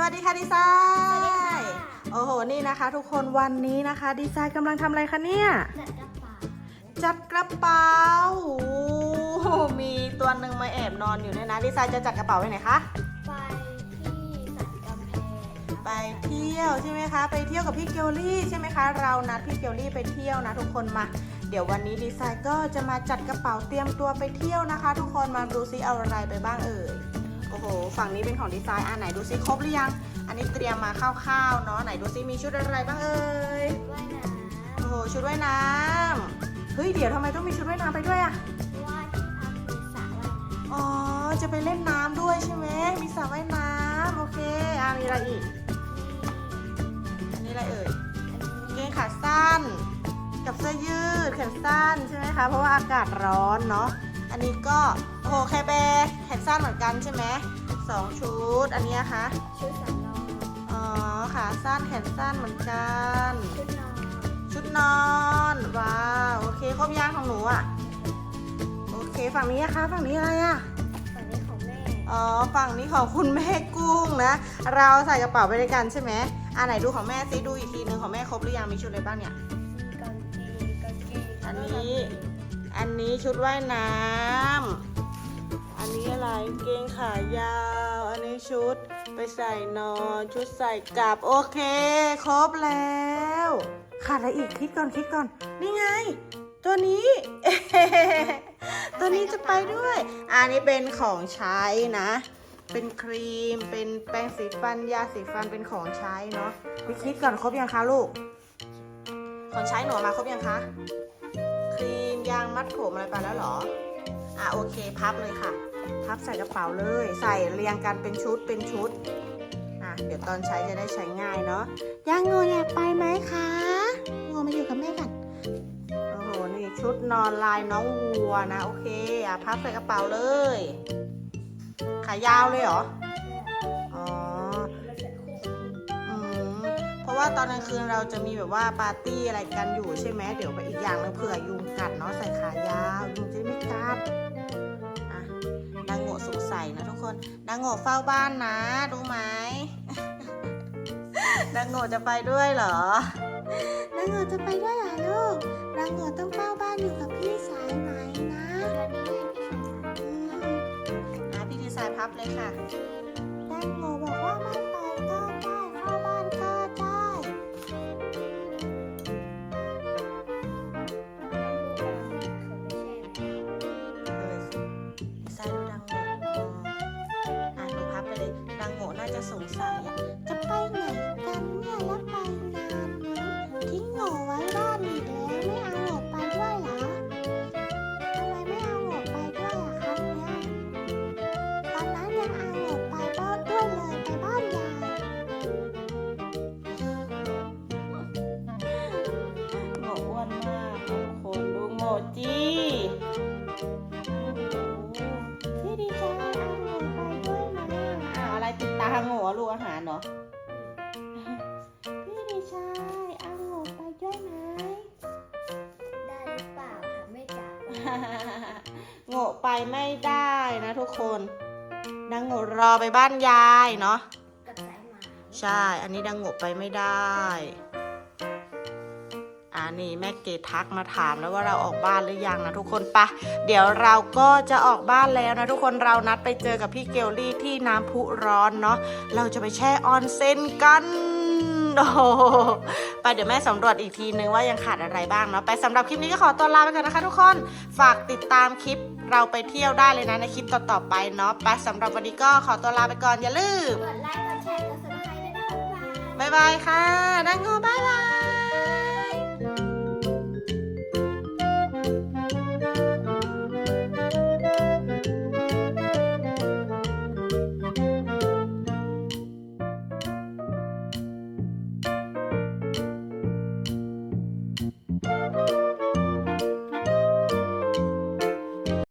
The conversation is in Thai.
สวัสดีค่ะดีไซสวัสดีค่ะน์โอ้โห นี่นะคะ ทุกคนวันนี้นะคะ ดีไซน์กำลังทำอะไรคะเนี่ย จัดกระเป๋าจัดกระเป๋าโอ้โหมีตัวหนึ่งมาแอบนอนอยู่เนี่ยนะดีไซน์จะจัดกระเป๋าไว้ไหนคะ ไปที่สันกำแพงไปเที่ยวใช่ไหมคะ ไปเที่ยวกับพี่เกลลี่ใช่ไหมคะ เรานัดพี่เกลลี่ไปเที่ยวนะทุกคนมา เดี๋ยววันนี้ดีไซน์ก็จะมาจัดกระเป๋าเตรียมตัวไปเที่ยวนะคะ ทุกคนมาดูซิเอาอะไรไปบ้างเอ่ย โอ้โห ฝั่งนี้เป็นของดีไซน์อ่าไหนดูซิครบหรือยัง อันนี้เตรียมมาคร่าวๆเนาะไหนดูซิมีชุดอะไรบ้างเอ่ยว่ายน้โอ้โหชุดว่ายน้ำเฮ้ยเดี๋ยวทำไมต้องมีชุดว่ายน้ำไปด้วยอะำว่าที่พักมีสระว่ายน้อ๋อจะไปเล่นน้ำด้วยใช่ไหมมีสระว่ายน้ำโอเคอ่ามีอะไรอีกำอันนี้อะไรเอ่ยนี่อันนี้กางเกงขาสั้น กับเสื้อยืดแขนสั้นใช่ไหมคะ เพราะว่าอากาศร้อนเนาะ อันนี้ก็โอ้โหแคร์แบร์แขนสั้นเหมือนกันใช่ไหมสองชุด อันนี้นะคะ ชุดสำรองอ๋อ ขาสั้นแขนสั้นเหมือนกัน ชุดนอนชุดนอน ว้าว โอเคครบย่างของหนูอะ โอเค ฝั่งนี้อะคะ ฝั่งนี้อะไรอะ ฝั่งนี้ของแม่ อ๋อ ฝั่งนี้ของคุณแม่กุ้งนะ เราใส่กระเป๋าไปด้วยกันใช่ไหมอ่าไหนดูของแม่ซิดูอีกทีนึงของแม่ครบหรือยัง มีชุดอะไรบ้างเนี่ย มีกางเกงกางเกงอันนี้ อันนี้ชุดว่ายน้ำอันนี้อะไรกางเกงขายาว อันนี้ชุดไปใส่นอน ชุดใส่กลับโอเค ครบแล้วขาดอะไรอีกคิดก่อนคิดก่อน นี่ไง ตัวนี้ ตัวนี้จะไปด้วย อันนี้เป็นของใช้นะ เป็นครีม เป็นแปรงสีฟัน ยาสีฟัน เป็นของใช้เนาะพี่คิดก่อนครบยังคะลูก ของใช้หนูเอามาครบยังคะ ครีมยางมัดผมอะไรไปแล้วเหรอ อะโอเคพับเลยค่ะ พับใส่กระเป๋าเลย ใส่เรียงกันเป็นชุดเป็นชุดอะเดี๋ยวตอนใช้จะได้ใช้ง่ายเนาะย่างโงอยากไปไหมคะโงมาอยู่กับแม่กันโอ้โหนี่ชุดนอนลายน้องวัวนะโอเคอะพับใส่กระเป๋าเลยขายาวเลยเหรออ๋อมันจะคู่อืมเพราะว่าตอนกลางคืนเราจะมีแบบว่าปาร์ตี้อะไรกันอยู่ใช่ไหมเดี๋ยวไปอีกอย่างหนึงเผื่อยุงกัดเนาะใส่ขายาวยุงจะไม่กัดอะนางโง่ สงสัยนะทุกคนนางโง่เฝ้าบ้านนะรู้ไหมนางโง่จะไปด้วยเหรอนางโง่จะไปด้วยเหรอลูกนางโง่ต้องเฝ้าบ้านอยู่กับพี่สายไหมนะตัวนี้ให้พี่ชายอืมอะพี่ดีไซน์พับเลยค่ะ ง่น่าจะสงสัยจะไปไหนกันเนี่ยแล้วไปนานนะทิ้งโง่ไว้บ้านอีกแล้วไม่เอาโง่ไปด้วยเหรอทำไมไม่เอาโง่ไปด้วยอะครับเนี่ยตอนนั้นยังเอาโง่ไปบ้านด้วยเลยไปบ้านยายโง่อ้วนมากทุกคนดูโง่จี ดตาหนูอะลูกอาหารเหรอ พี่ดีใจเอาหนูไปด้วยไหมได้หรือเปล่าถามไม่จับโง่ไปไม่ได้นะทุกคนดังโง่รอไปบ้านยายเนาะกับสายไหมใช่ อันนี้ดังโง่ไปไม่ได้ อ่านี่แม่เกดทักมาถามแล้วว่าเราออกบ้านหรือยังนะทุกคนปะเดี๋ยวเราก็จะออกบ้านแล้วนะทุกคนเรานัดไปเจอกับพี่เกลลี่ที่น้ำพุร้อนเนาะเราจะไปแช่ออนเซ็นกันโอ้โหไปเดี๋ยวแม่สำรวจอีกทีนึงว่ายังขาดอะไรบ้างเนาะไปสำหรับคลิปนี้ก็ขอตัวลาไปก่อนนะคะ ทุกคนฝากติดตามคลิปเราไปเที่ยวได้เลยนะในคลิปต่อๆไปเนาะไปสำหรับวันนี้ก็ขอตัวลาไปก่อนอย่าลืมกดไลค์กดแชร์กดซับสไครต์ด้วยนะคะบ๊ายบายบ๊ายบายค่ะดังโง่บ